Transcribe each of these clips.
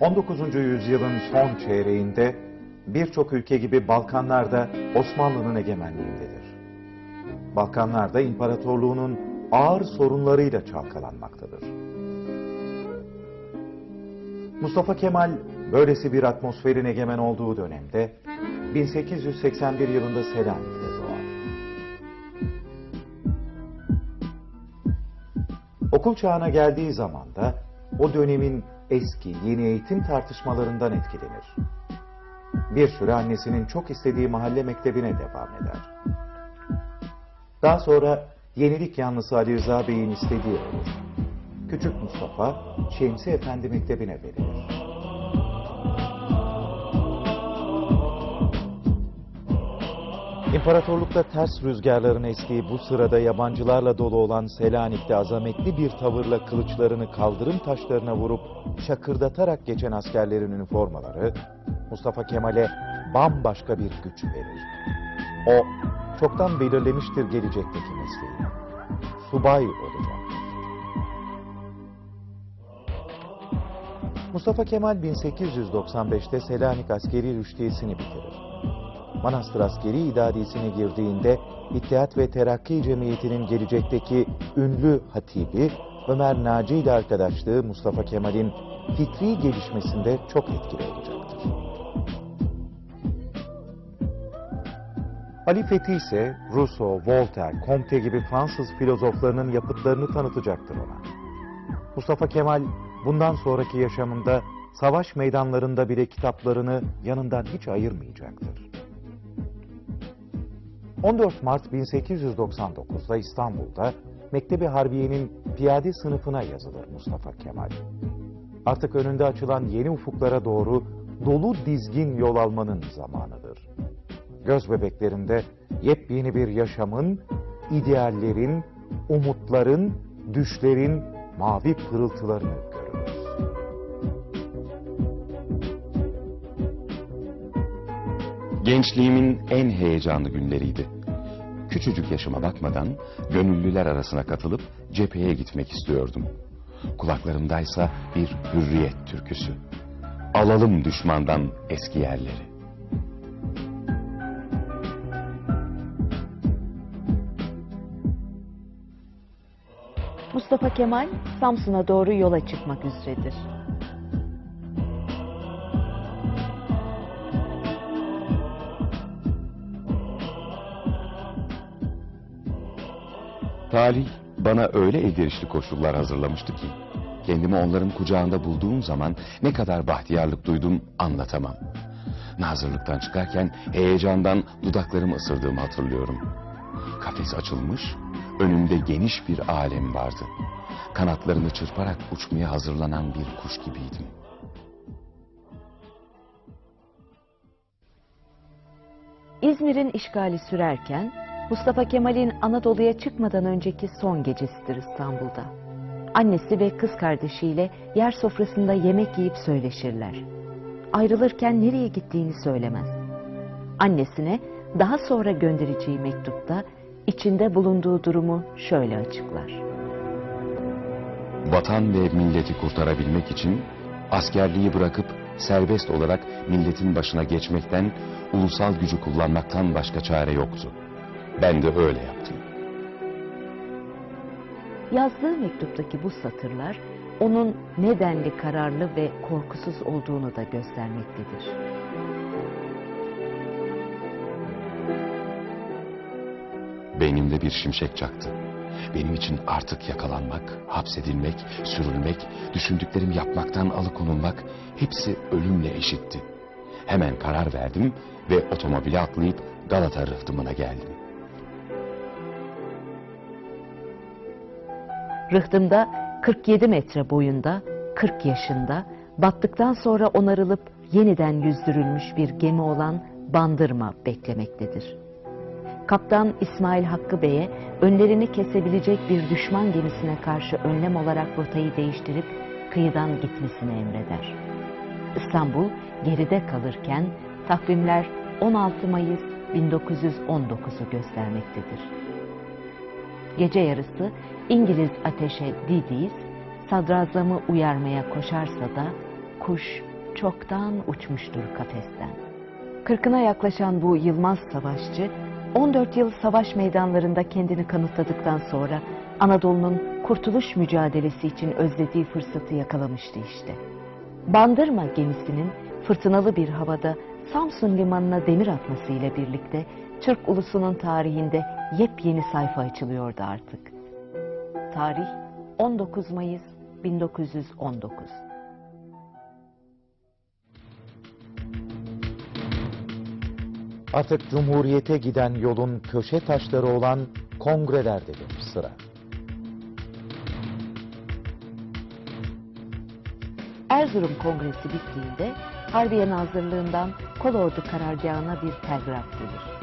19. yüzyılın son çeyreğinde birçok ülke gibi Balkanlar da Osmanlı'nın egemenliğindedir. Balkanlar da imparatorluğunun ağır sorunlarıyla çalkalanmaktadır. Mustafa Kemal böylesi bir atmosferin egemen olduğu dönemde 1881 yılında Selanik'te doğar. Okul çağına geldiği zaman da o dönemin eski yeni eğitim tartışmalarından etkilenir. Bir süre annesinin çok istediği mahalle mektebine devam eder. Daha sonra yenilik yanlısı Ali Rıza Bey'in istediği olur. Küçük Mustafa Şemsi Efendi Mektebi'ne verilir. İmparatorlukta ters rüzgarların estiği bu sırada yabancılarla dolu olan Selanik'te azametli bir tavırla kılıçlarını kaldırım taşlarına vurup şakırdatarak geçen askerlerin üniformaları Mustafa Kemal'e bambaşka bir güç verir. O çoktan belirlemiştir gelecekteki mesleği. Subay olacak. Mustafa Kemal 1895'te Selanik askeri rüştiyesini bitirir. Manastır Askeri İdaresi'ne girdiğinde İttihat ve Terakki Cemiyeti'nin gelecekteki ünlü hatibi Ömer Naci ile arkadaşlığı Mustafa Kemal'in fikri gelişmesinde çok etkili olacaktır. Ali Fethi ise Rousseau, Voltaire, Comte gibi Fransız filozoflarının yapıtlarını tanıtacaktır ona. Mustafa Kemal bundan sonraki yaşamında savaş meydanlarında bile kitaplarını yanından hiç ayırmayacaktır. 14 Mart 1899'da İstanbul'da Mektebi Harbiye'nin piyade sınıfına yazılır Mustafa Kemal. Artık önünde açılan yeni ufuklara doğru dolu dizgin yol almanın zamanıdır. Göz bebeklerinde yepyeni bir yaşamın, ideallerin, umutların, düşlerin mavi pırıltılarını Gençliğimin en heyecanlı günleriydi. Küçücük yaşıma bakmadan gönüllüler arasına katılıp cepheye gitmek istiyordum. Kulaklarımdaysa bir hürriyet türküsü. Alalım düşmandan eski yerleri. Mustafa Kemal Samsun'a doğru yola çıkmak üzeredir. Talih bana öyle elverişli koşullar hazırlamıştı ki kendimi onların kucağında bulduğum zaman ne kadar bahtiyarlık duydum anlatamam. Nazırlıktan çıkarken heyecandan dudaklarımı ısırdığımı hatırlıyorum. Kafes açılmış, önümde geniş bir alem vardı. Kanatlarını çırparak uçmaya hazırlanan bir kuş gibiydim. İzmir'in işgali sürerken Mustafa Kemal'in Anadolu'ya çıkmadan önceki son gecesidir İstanbul'da. Annesi ve kız kardeşiyle yer sofrasında yemek yiyip söyleşirler. Ayrılırken nereye gittiğini söylemez. Annesine daha sonra göndereceği mektupta içinde bulunduğu durumu şöyle açıklar. Vatan ve milleti kurtarabilmek için askerliği bırakıp serbest olarak milletin başına geçmekten, ulusal gücü kullanmaktan başka çare yoktu. Ben de öyle yaptım. Yazdığı mektuptaki bu satırlar onun nedenli kararlı ve korkusuz olduğunu da göstermektedir. Beynimde bir şimşek çaktı. Benim için artık yakalanmak, hapsedilmek, sürülmek, düşündüklerimi yapmaktan alıkonulmak hepsi ölümle eşitti. Hemen karar verdim ve otomobile atlayıp Galata rıhtımına geldim. Rıhtımda 47 metre boyunda, 40 yaşında, battıktan sonra onarılıp yeniden yüzdürülmüş bir gemi olan Bandırma beklemektedir. Kaptan İsmail Hakkı Bey'e önlerini kesebilecek bir düşman gemisine karşı önlem olarak rotayı değiştirip kıyıdan gitmesini emreder. İstanbul geride kalırken takvimler 16 Mayıs 1919'u göstermektedir. Gece yarısı İngiliz ateşe Didiz, sadrazamı uyarmaya koşarsa da kuş çoktan uçmuştur kafesten. Kırkına yaklaşan bu Yılmaz Savaşçı, 14 yıl savaş meydanlarında kendini kanıtladıktan sonra Anadolu'nun kurtuluş mücadelesi için özlediği fırsatı yakalamıştı işte. Bandırma gemisinin fırtınalı bir havada Samsun limanına demir atması ile birlikte Türk ulusunun tarihinde yepyeni sayfa açılıyordu artık. Tarih 19 Mayıs 1919. Artık Cumhuriyete giden yolun köşe taşları olan kongrelerdedir sıra. Erzurum Kongresi bittiğinde Harbiye Nazırlığından Kolordu karargahına bir telgraf gelir.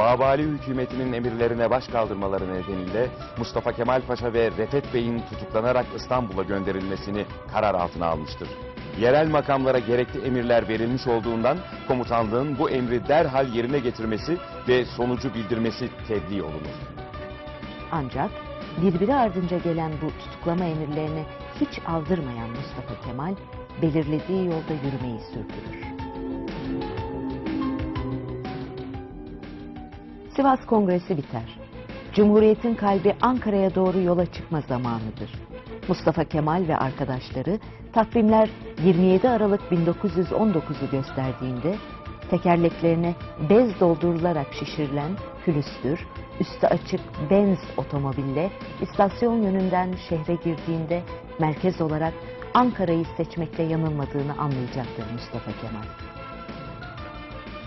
Babali hükümetinin emirlerine baş kaldırmaları nedeniyle Mustafa Kemal Paşa ve Refet Bey'in tutuklanarak İstanbul'a gönderilmesini karar altına almıştır. Yerel makamlara gerekli emirler verilmiş olduğundan komutanlığın bu emri derhal yerine getirmesi ve sonucu bildirmesi tebliğ olunur. Ancak birbiri ardınca gelen bu tutuklama emirlerini hiç aldırmayan Mustafa Kemal belirlediği yolda yürümeyi sürdürür. Sivas Kongresi biter. Cumhuriyetin kalbi Ankara'ya doğru yola çıkma zamanıdır. Mustafa Kemal ve arkadaşları takvimler 27 Aralık 1919'u gösterdiğinde tekerleklerine bez doldurularak şişirilen külüstür, üstü açık Benz otomobille istasyon yönünden şehre girdiğinde merkez olarak Ankara'yı seçmekle yanılmadığını anlayacaktır Mustafa Kemal.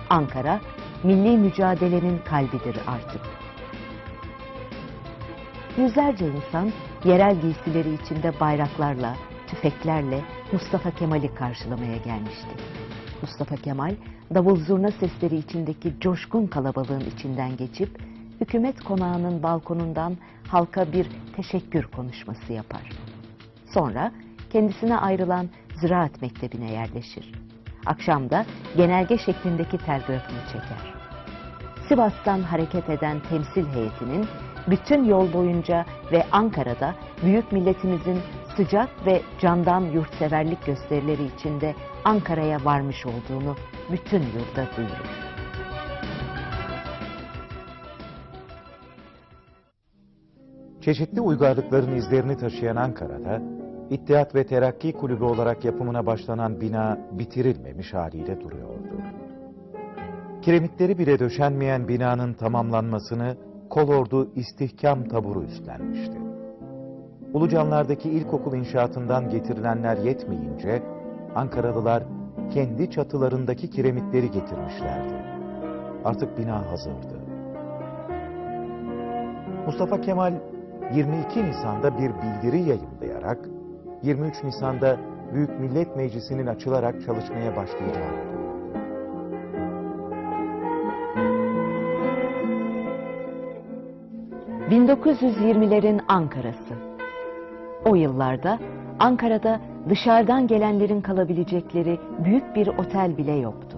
Ankara, milli mücadelenin kalbidir artık. Yüzlerce insan yerel giysileri içinde bayraklarla, tüfeklerle Mustafa Kemal'i karşılamaya gelmişti. Mustafa Kemal, davul zurna sesleri içindeki coşkun kalabalığın içinden geçip, hükümet konağının balkonundan halka bir teşekkür konuşması yapar. Sonra kendisine ayrılan ziraat mektebine yerleşir. Akşam da genelge şeklindeki telgrafını çeker. Sivas'tan hareket eden temsil heyetinin bütün yol boyunca ve Ankara'da büyük milletimizin sıcak ve candan yurtseverlik gösterileri içinde Ankara'ya varmış olduğunu bütün yurda duyurur. Çeşitli uygarlıkların izlerini taşıyan Ankara'da, İttihat ve Terakki Kulübü olarak yapımına başlanan bina bitirilmemiş haliyle duruyordu. Kiremitleri bile döşenmeyen binanın tamamlanmasını Kolordu İstihkam Taburu üstlenmişti. Ulucanlardaki ilkokul inşaatından getirilenler yetmeyince Ankaralılar kendi çatılarındaki kiremitleri getirmişlerdi. Artık bina hazırdı. Mustafa Kemal 22 Nisan'da bir bildiri yayımlayarak 23 Nisan'da Büyük Millet Meclisi'nin açılarak çalışmaya başlayacağını duyurdu. ...1920'lerin Ankara'sı. O yıllarda Ankara'da dışarıdan gelenlerin kalabilecekleri büyük bir otel bile yoktu.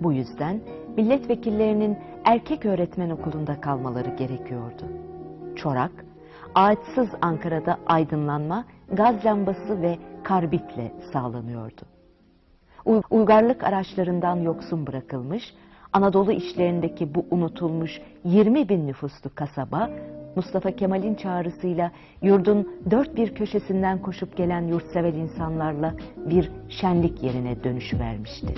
Bu yüzden milletvekillerinin erkek öğretmen okulunda kalmaları gerekiyordu. Çorak, ağaçsız Ankara'da aydınlanma, gaz lambası ve karbitle sağlanıyordu. Uy- Uygarlık araçlarından yoksun bırakılmış, Anadolu işlerindeki bu unutulmuş 20 bin nüfuslu kasaba, Mustafa Kemal'in çağrısıyla yurdun dört bir köşesinden koşup gelen yurtsever insanlarla bir şenlik yerine dönüşüvermişti.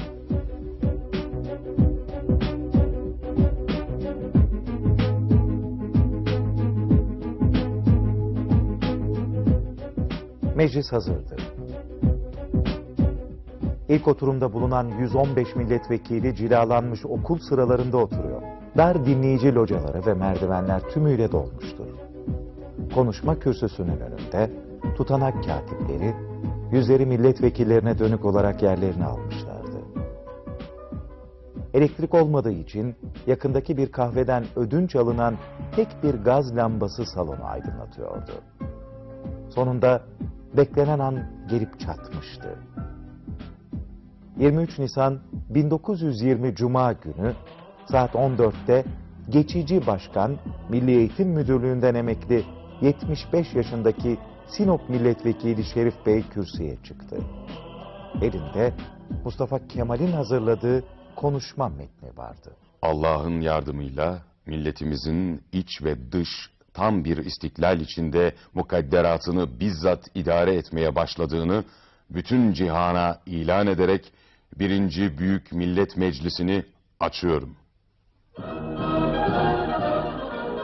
Meclis hazırdı. İlk oturumda bulunan 115 milletvekili cilalanmış okul sıralarında oturuyor. Dar dinleyici locaları ve merdivenler tümüyle dolmuştur. Konuşma kürsüsünün önünde tutanak katipleri yüzleri milletvekillerine dönük olarak yerlerini almışlardı. Elektrik olmadığı için yakındaki bir kahveden ödünç alınan tek bir gaz lambası salonu aydınlatıyordu. Sonunda beklenen an gelip çatmıştı. 23 Nisan 1920 Cuma günü saat 14'te geçici başkan Milli Eğitim Müdürlüğü'nden emekli 75 yaşındaki Sinop Milletvekili Şerif Bey kürsüye çıktı. Elinde Mustafa Kemal'in hazırladığı konuşma metni vardı. Allah'ın yardımıyla milletimizin iç ve dış tam bir istiklal içinde mukadderatını bizzat idare etmeye başladığını bütün cihana ilan ederek birinci Büyük Millet Meclisi'ni açıyorum.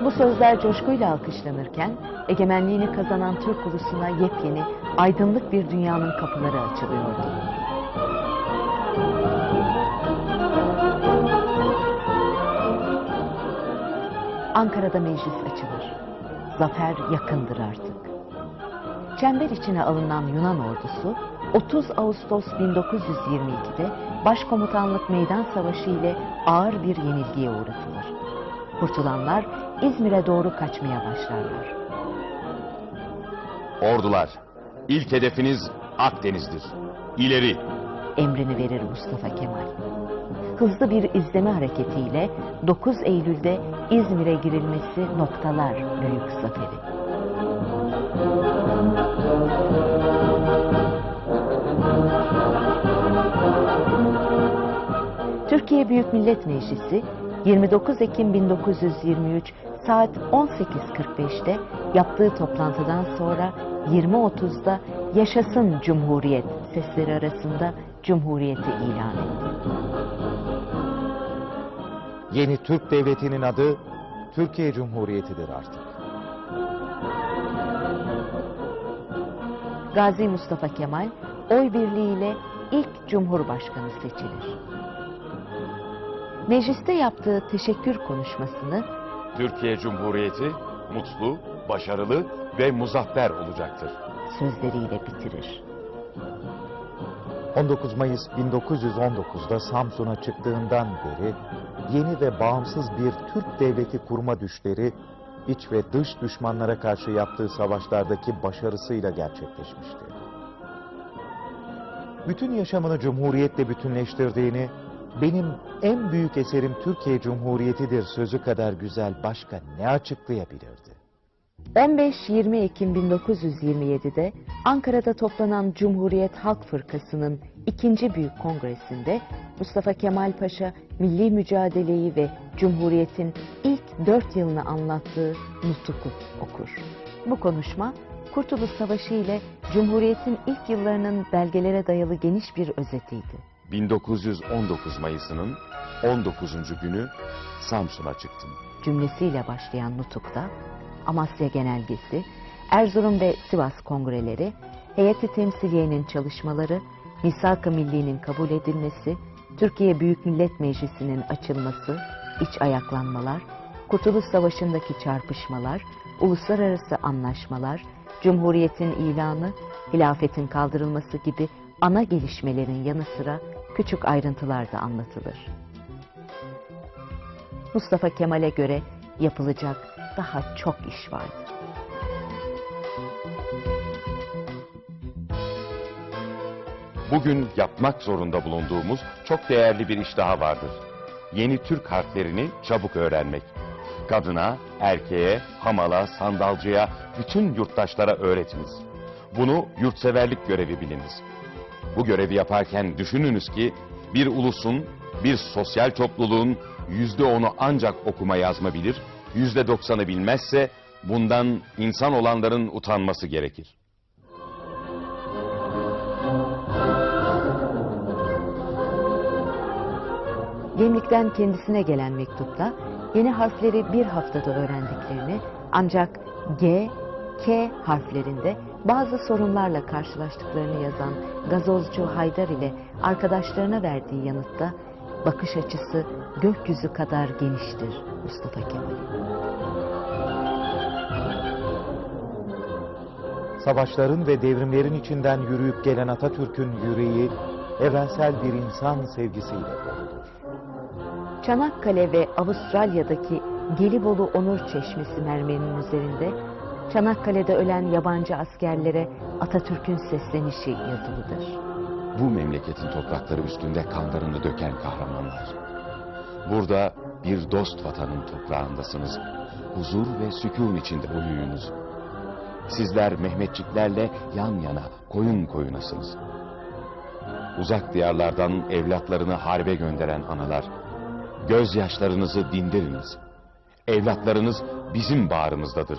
Bu sözler coşkuyla alkışlanırken egemenliğini kazanan Türk ulusuna yepyeni, aydınlık bir dünyanın kapıları açılıyordu. Ankara'da meclis açılır. Zafer yakındır artık. Çember içine alınan Yunan ordusu 30 Ağustos 1922'de Başkomutanlık Meydan Savaşı ile ağır bir yenilgiye uğratılır. Kurtulanlar İzmir'e doğru kaçmaya başlarlar. Ordular, ilk hedefiniz Akdeniz'dir. İleri! Emrini verir Mustafa Kemal. Hızlı bir izleme hareketiyle 9 Eylül'de İzmir'e girilmesi noktalar büyük zaferi. Türkiye Büyük Millet Meclisi 29 Ekim 1923 saat 18.45'te yaptığı toplantıdan sonra 20.30'da Yaşasın Cumhuriyet sesleri arasında Cumhuriyeti ilan etti. Yeni Türk Devleti'nin adı Türkiye Cumhuriyeti'dir artık. Gazi Mustafa Kemal oy birliğiyle ilk Cumhurbaşkanı seçilir. Mecliste yaptığı teşekkür konuşmasını Türkiye Cumhuriyeti mutlu, başarılı ve muzaffer olacaktır. sözleriyle bitirir. 19 Mayıs 1919'da Samsun'a çıktığından beri yeni ve bağımsız bir Türk devleti kurma düşleri iç ve dış düşmanlara karşı yaptığı savaşlardaki başarısıyla gerçekleşmişti. Bütün yaşamını Cumhuriyet'le bütünleştirdiğini, benim en büyük eserim Türkiye Cumhuriyeti'dir sözü kadar güzel başka ne açıklayabilirdi? 15-20 Ekim 1927'de Ankara'da toplanan Cumhuriyet Halk Fırkası'nın ikinci büyük kongresinde Mustafa Kemal Paşa milli mücadeleyi ve Cumhuriyet'in ilk dört yılını anlattığı Nutuk'u okur. Bu konuşma Kurtuluş Savaşı ile Cumhuriyet'in ilk yıllarının belgelere dayalı geniş bir özetiydi. 1919 Mayıs'ının 19. günü Samsun'a çıktım. cümlesiyle başlayan nutukta Amasya Genelgesi, Erzurum ve Sivas kongreleri, heyeti temsiliyenin çalışmaları, Misak-ı Milli'nin kabul edilmesi, Türkiye Büyük Millet Meclisi'nin açılması, iç ayaklanmalar, Kurtuluş Savaşı'ndaki çarpışmalar, uluslararası anlaşmalar, Cumhuriyet'in ilanı, hilafetin kaldırılması gibi ana gelişmelerin yanı sıra küçük ayrıntılar da anlatılır. Mustafa Kemal'e göre yapılacak daha çok iş vardır. Bugün yapmak zorunda bulunduğumuz çok değerli bir iş daha vardır. Yeni Türk harflerini çabuk öğrenmek. Kadına, erkeğe, hamala, sandalcıya, bütün yurttaşlara öğretiniz. Bunu yurtseverlik görevi biliniz. Bu görevi yaparken düşününüz ki bir ulusun, bir sosyal topluluğun yüzde onu ancak okuma yazma bilir, yüzde doksanı bilmezse bundan insan olanların utanması gerekir. Gemlik'ten kendisine gelen mektupta yeni harfleri bir haftada öğrendiklerini ancak G, K harflerinde bazı sorunlarla karşılaştıklarını yazan gazozcu Haydar ile arkadaşlarına verdiği yanıtta bakış açısı gökyüzü kadar geniştir Mustafa Kemal'in. Savaşların ve devrimlerin içinden yürüyüp gelen Atatürk'ün yüreği evrensel bir insan sevgisiyle. Çanakkale ve Avustralya'daki Gelibolu Onur Çeşmesi mermerinin üzerinde Çanakkale'de ölen yabancı askerlere Atatürk'ün seslenişi yazılıdır. Bu memleketin toprakları üstünde kanlarını döken kahramanlar. Burada bir dost vatanın toprağındasınız. Huzur ve sükun içinde uyuyunuz. Sizler Mehmetçiklerle yan yana, koyun koyunasınız. uzak diyarlardan evlatlarını harbe gönderen analar, gözyaşlarınızı dindiriniz. Evlatlarınız bizim bağrımızdadır.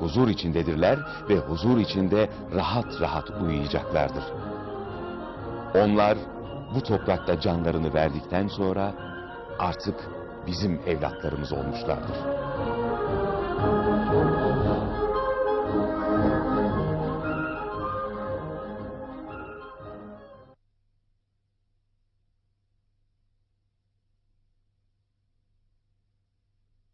Huzur içindedirler ve huzur içinde rahat rahat uyuyacaklardır. Onlar bu toprakta canlarını verdikten sonra artık bizim evlatlarımız olmuşlardır.